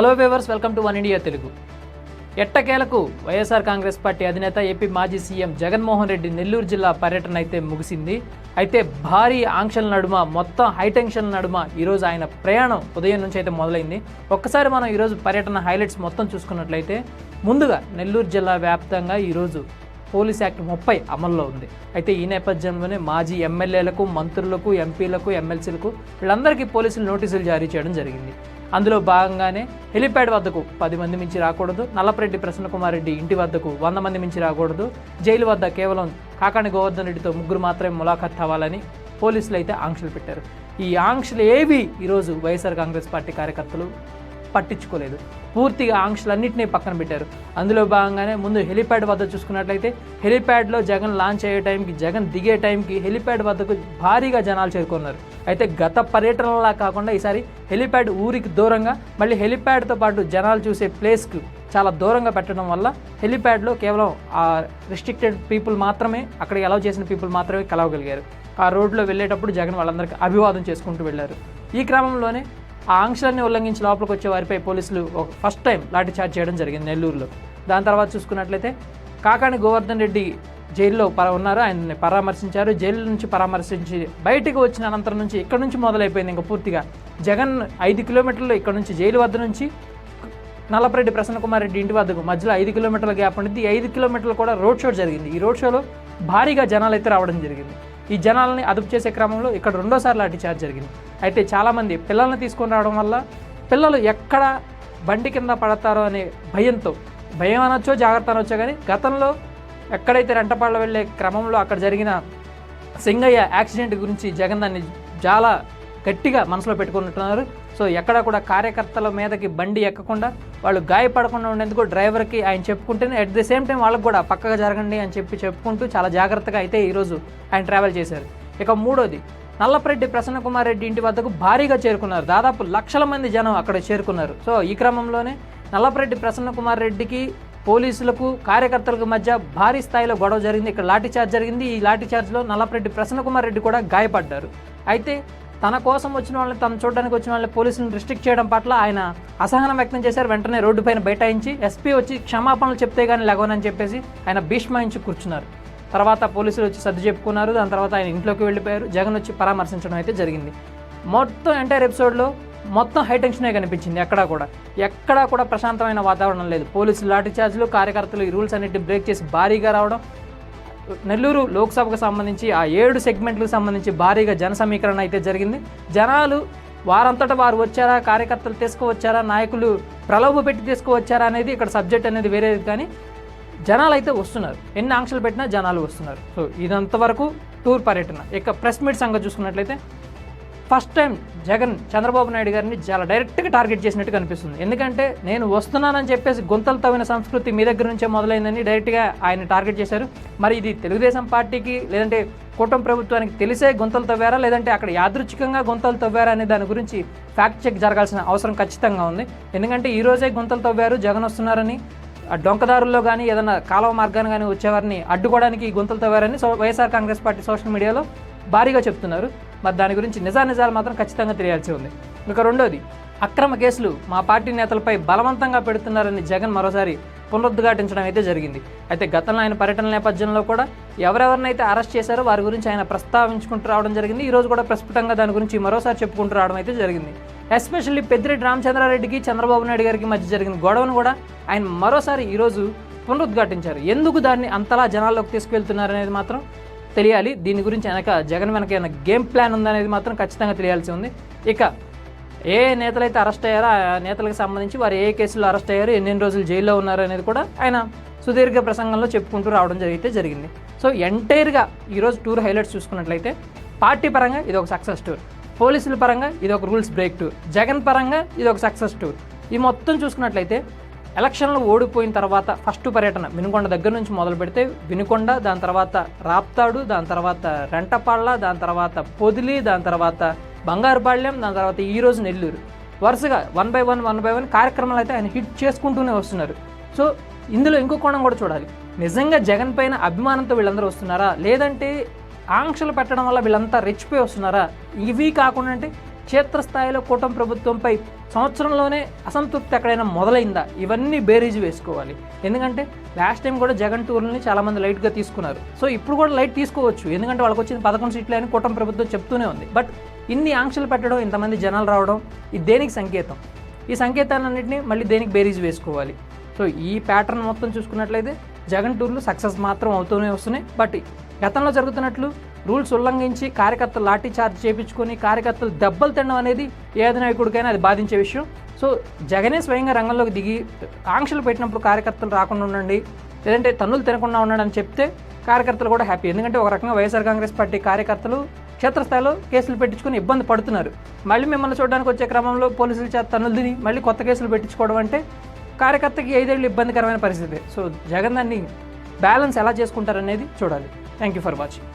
Hello viewers welcome to one India Telugu ఎట్టకేలకు YSR Congress party అధినేత AP మాజీ సీఎం జగన్మోహన్ రెడ్డి నెల్లూరు జిల్లా పర్యటన అయితే ముగిసింది. అయితే భారీ ఆంక్షల నడుమ మొత్తం హైటెన్షన్ నడుమ ఈరోజు ఆయన ప్రయాణం ఉదయం నుంచి అయితే మొదలైంది. ఒక్కసారి మనం ఈరోజు పర్యటన హైలైట్స్ మొత్తం చూసుకున్నట్లయితే ముందుగా నెల్లూరు జిల్లా వ్యాప్తంగా ఈరోజు పోలీస్ యాక్ట్ ముప్పై అమల్లో ఉంది. అయితే ఈ నేపథ్యంలోనే మాజీ ఎమ్మెల్యేలకు మంత్రులకు ఎంపీలకు ఎమ్మెల్సీలకు వీళ్ళందరికీ పోలీసులు నోటీసులు జారీ చేయడం జరిగింది. అందులో భాగంగానే హెలిప్యాడ్ వద్దకు పది మంది మించి రాకూడదు. నల్లపరెడ్డి ప్రసన్నకుమార్ రెడ్డి ఇంటి వద్దకు వంద మంది మించి రాకూడదు. జైలు వద్ద కేవలం కాకాణి గోవర్ధన్ రెడ్డితో ముగ్గురు మాత్రమే ములాఖత్ అవ్వాలని పోలీసులు అయితే ఆంక్షలు పెట్టారు. ఈ ఆంక్షలు ఏవి? ఈరోజు వైఎస్ఆర్ కాంగ్రెస్ పార్టీ కార్యకర్తలు పట్టించుకోలేదు. పూర్తిగా ఆంక్షలన్నింటినీ పక్కన పెట్టారు. అందులో భాగంగానే ముందు హెలిప్యాడ్ వద్ద చూసుకున్నట్లయితే హెలిప్యాడ్లో జగన్ లాంచ్ అయ్యే టైంకి జగన్ దిగే టైంకి హెలిప్యాడ్ వద్దకు భారీగా జనాలు చేరుకున్నారు. అయితే గత పర్యటనలా కాకుండా ఈసారి హెలిప్యాడ్ ఊరికి దూరంగా మళ్ళీ హెలిప్యాడ్తో పాటు జనాలు చూసే ప్లేస్కు చాలా దూరంగా పెట్టడం వల్ల హెలిప్యాడ్లో కేవలం ఆ రిస్ట్రిక్టెడ్ పీపుల్ మాత్రమే అక్కడికి అలౌ చేసిన పీపుల్ మాత్రమే కలవగలిగారు. ఆ రోడ్లో వెళ్ళేటప్పుడు జగన్ వాళ్ళందరికీ అభివాదం చేసుకుంటూ వెళ్ళారు. ఈ క్రమంలోనే ఆ ఆంక్షలన్నీ ఉల్లంఘించి లోపలికి వచ్చే వారిపై పోలీసులు ఒక ఫస్ట్ టైం లాఠీ చార్జ్ చేయడం జరిగింది నెల్లూరులో. దాని తర్వాత చూసుకున్నట్లయితే కాకాని గోవర్ధన్ రెడ్డి జైల్లో పర ఉన్నారు. ఆయన్ని పరామర్శించారు. జైలు నుంచి పరామర్శించి బయటకు వచ్చిన అనంతరం నుంచి ఇక్కడ నుంచి మొదలైపోయింది ఇంకా పూర్తిగా. జగన్ ఐదు కిలోమీటర్లు ఇక్కడ నుంచి జైలు వద్ద నుంచి నల్లపరెడ్డి ప్రసన్నకుమార్ రెడ్డి ఇంటి వద్దకు మధ్యలో ఐదు కిలోమీటర్ల గ్యాప్ ఉండింది ఐదు కిలోమీటర్లు కూడా రోడ్ షో జరిగింది. ఈ రోడ్ షోలో భారీగా జనాలు అయితే రావడం జరిగింది. ఈ జనాలని అదుపు చేసే క్రమంలో ఇక్కడ రెండోసారి లాఠీ చార్జ్ జరిగింది. అయితే చాలామంది పిల్లల్ని తీసుకొని రావడం వల్ల పిల్లలు ఎక్కడ బండి కింద పడతారో అనే భయంతో భయం అనొచ్చో జాగ్రత్త అనొచ్చో కానీ గతంలో ఎక్కడైతే రెంటపాళ్ళ వెళ్ళే క్రమంలో అక్కడ జరిగిన సింగయ్య యాక్సిడెంట్ గురించి జగన్ దాన్ని చాలా గట్టిగా మనసులో పెట్టుకున్నట్టున్నారు. సో ఎక్కడ కూడా కార్యకర్తల మీదకి బండి ఎక్కకుండా వాళ్ళు గాయపడకుండా ఉండేందుకు డ్రైవర్కి ఆయన చెప్పుకుంటేనే అట్ ది సేమ్ టైం వాళ్ళకి కూడా పక్కగా జరగండి అని చెప్పి చెప్పుకుంటూ చాలా జాగ్రత్తగా అయితే ఈరోజు ఆయన ట్రావెల్ చేశారు. ఇక మూడోది నల్లపరెడ్డి ప్రసన్నకుమార్ రెడ్డి ఇంటి వద్దకు భారీగా చేరుకున్నారు. దాదాపు లక్షల మంది జనం అక్కడ చేరుకున్నారు. సో ఈ క్రమంలోనే నల్లపరెడ్డి ప్రసన్నకుమార్ రెడ్డికి పోలీసులకు కార్యకర్తలకు మధ్య భారీ స్థాయిలో గొడవ జరిగింది. ఇక్కడ లాఠీ చార్జ్ జరిగింది. ఈ లాఠీ చార్జ్లో నల్లపరెడ్డి ప్రసన్నకుమార్ రెడ్డి కూడా గాయపడ్డారు. అయితే తన కోసం వచ్చిన వాళ్ళని తను చూడడానికి వచ్చిన వాళ్ళని పోలీసులను రిస్ట్రిక్ట్ చేయడం పట్ల ఆయన అసహనం వ్యక్తం చేశారు. వెంటనే రోడ్డుపైన బైఠాయించి ఎస్పీ వచ్చి క్షమాపణలు చెప్తే కానీ లెగవనని చెప్పేసి ఆయన భీష్మాయించి కూర్చున్నారు. తర్వాత పోలీసులు వచ్చి సర్ది చెప్పుకున్నారు. దాని తర్వాత ఆయన ఇంట్లోకి వెళ్ళిపోయారు. జగన్ వచ్చి పరామర్శించడం అయితే జరిగింది. మొత్తం ఎంటైర్ ఎపిసోడ్లో మొత్తం హై టెన్షనే కనిపించింది ఎక్కడా కూడా. ఎక్కడా కూడా ప్రశాంతమైన వాతావరణం లేదు. పోలీసులు లాఠీచార్జీలు కార్యకర్తలు ఈ రూల్స్ అన్నిటి బ్రేక్ చేసి భారీగా రావడం నెల్లూరు లోక్సభకు సంబంధించి ఆ ఏడు సెగ్మెంట్లకు సంబంధించి భారీగా జన సమీకరణ అయితే జరిగింది. జనాలు వారంతటా వారు వచ్చారా కార్యకర్తలు తీసుకువచ్చారా నాయకులు ప్రలోభ పెట్టి తీసుకువచ్చారా అనేది ఇక్కడ సబ్జెక్ట్ అనేది వేరేది కానీ జనాలు అయితే వస్తున్నారు. ఎన్ని ఆంక్షలు పెట్టినా జనాలు వస్తున్నారు. సో ఇదంతవరకు టూర్ పర్యటన. ఇక ప్రెస్ మీట్ సంగతి చూసుకున్నట్లయితే ఫస్ట్ టైం జగన్ చంద్రబాబు నాయుడు గారిని చాలా డైరెక్ట్గా టార్గెట్ చేసినట్టు కనిపిస్తుంది ఎందుకంటే నేను వస్తున్నానని చెప్పేసి గుంతలు తవ్విన సంస్కృతి మీ దగ్గర నుంచే మొదలైందని డైరెక్ట్గా ఆయన టార్గెట్ చేశారు. మరి ఇది తెలుగుదేశం పార్టీకి లేదంటే కూటమి ప్రభుత్వానికి తెలిసే గుంతలు తవ్వారా లేదంటే అక్కడ యాదృచ్ఛికంగా గుంతలు తవ్వారా అనే దాని గురించి ఫ్యాక్ట్ చెక్ జరగాల్సిన అవసరం ఖచ్చితంగా ఉంది. ఎందుకంటే ఈ రోజే గుంతలు తవ్వారు జగన్ వస్తున్నారని డొంకదారుల్లో కానీ ఏదైనా కాలువ మార్గాన్ని కానీ వచ్చేవారిని అడ్డుకోవడానికి ఈ గుంతలు తవ్వారని so YSR Congress party social మీడియాలో భారీగా చెప్తున్నారు. మరి దాని గురించి నిజానిజాలు మాత్రం ఖచ్చితంగా తెలియాల్సి ఉంది. ఇక రెండోది అక్రమ కేసులు మా పార్టీ నేతలపై బలవంతంగా పెడుతున్నారని జగన్ మరోసారి పునరుద్ఘాటించడం అయితే జరిగింది. అయితే గతంలో ఆయన పర్యటన నేపథ్యంలో కూడా ఎవరెవరినైతే అరెస్ట్ చేశారో వారి గురించి ఆయన ప్రస్తావించుకుంటూ రావడం జరిగింది. ఈరోజు కూడా ప్రస్ఫుటంగా దాని గురించి మరోసారి చెప్పుకుంటూ రావడం అయితే జరిగింది. ఎస్పెషల్లీ పెద్దిరెడ్డి రామచంద్రారెడ్డికి చంద్రబాబు నాయుడు గారికి మధ్య జరిగిన గొడవను కూడా ఆయన మరోసారి ఈరోజు పునరుద్ఘాటించారు. ఎందుకు దాన్ని అంతలా జనాల్లోకి తీసుకువెళ్తున్నారు అనేది మాత్రం తెలియాలి. దీని గురించి వెనక జగన్ వెనక ఏమైనా గేమ్ ప్లాన్ ఉందనేది మాత్రం ఖచ్చితంగా తెలియాల్సి ఉంది. ఇక ఏ నేతలైతే అరెస్ట్ అయ్యారో ఆ నేతలకు సంబంధించి వారు ఏ కేసులో అరెస్ట్ అయ్యారు ఎన్ని రోజులు జైల్లో ఉన్నారు అనేది కూడా ఆయన సుదీర్ఘ ప్రసంగంలో చెప్పుకుంటూ రావడం జరిగితే జరిగింది. సో ఎంటైర్గా ఈరోజు టూర్ హైలైట్స్ చూసుకున్నట్లయితే పార్టీ పరంగా ఇది ఒక సక్సెస్ టూర్. పోలీసుల పరంగా ఇది ఒక రూల్స్ బ్రేక్ టూర్. జగన్ పరంగా ఇది ఒక సక్సెస్ టూర్. ఈ మొత్తం చూసుకున్నట్లయితే ఎలక్షన్లు ఓడిపోయిన తర్వాత ఫస్ట్ పర్యటన వినుకొండ దగ్గర నుంచి మొదలు పెడితే వినుకొండ దాని తర్వాత రాప్తాడు దాని తర్వాత రెంటపాళ్ళ దాని తర్వాత పొదిలి దాని తర్వాత బంగారుపాళ్యం దాని తర్వాత ఈరోజు నెల్లూరు. వరుసగా one by one one by one కార్యక్రమాలు అయితే ఆయన హిట్ చేసుకుంటూనే వస్తున్నారు. సో ఇందులో ఇంకో కోణం కూడా చూడాలి. నిజంగా జగన్ పైన అభిమానంతో వీళ్ళందరూ వస్తున్నారా? లేదంటే ఆంక్షలు పెట్టడం వల్ల వీళ్ళంతా రెచ్చిపోయి వస్తున్నారా? ఇవి కాకుండా అంటే క్షేత్రస్థాయిలో కూటమి ప్రభుత్వంపై సంవత్సరంలోనే అసంతృప్తి ఎక్కడైనా మొదలైందా? ఇవన్నీ బేరీజ్ వేసుకోవాలి. ఎందుకంటే లాస్ట్ టైం కూడా జగన్ టూర్ని చాలామంది లైట్గా తీసుకున్నారు. సో ఇప్పుడు కూడా లైట్ తీసుకోవచ్చు. ఎందుకంటే వాళ్ళకి వచ్చిన పదకొండు సీట్లు అని కూటమి ప్రభుత్వం చెప్తూనే ఉంది. బట్ ఇన్ని ఆంక్షలు పెట్టడం ఇంతమంది జనాలు రావడం ఇది దేనికి సంకేతం? ఈ సంకేతాలన్నింటినీ మళ్ళీ దేనికి బేరీజ్ వేసుకోవాలి? సో ఈ ప్యాటర్న్ మొత్తం చూసుకున్నట్లయితే జగన్ టూర్లు సక్సెస్ మాత్రం అవుతూనే వస్తున్నాయి. బట్ గతంలో జరుగుతున్నట్లు రూల్స్ ఉల్లంఘించి కార్యకర్తలు లాఠీ చార్జ్ చేయించుకొని కార్యకర్తలు దెబ్బలు తినడం అనేది ఏ అధినాయకుడికైనా అది బాధించే విషయం. సో జగనే స్వయంగా రంగంలోకి దిగి ఆంక్షలు పెట్టినప్పుడు కార్యకర్తలు రాకుండా ఉండండి లేదంటే తన్నులు తినకుండా ఉండండి అని చెప్తే కార్యకర్తలు కూడా హ్యాపీ ఎందుకంటే ఒక రకంగా వైఎస్ఆర్ కాంగ్రెస్ పార్టీ కార్యకర్తలు క్షేత్రస్థాయిలో కేసులు పెట్టించుకుని ఇబ్బంది పడుతున్నారు. మళ్ళీ మిమ్మల్ని చూడడానికి వచ్చే క్రమంలో పోలీసుల చేత తనులు తిని మళ్ళీ కొత్త కేసులు పెట్టించుకోవడం అంటే కార్యకర్తకి ఐదేళ్ళు ఇబ్బందికరమైన పరిస్థితి. సో జగన్ దాన్ని బ్యాలెన్స్ ఎలా చేసుకుంటారనేది చూడాలి. Thank you for watching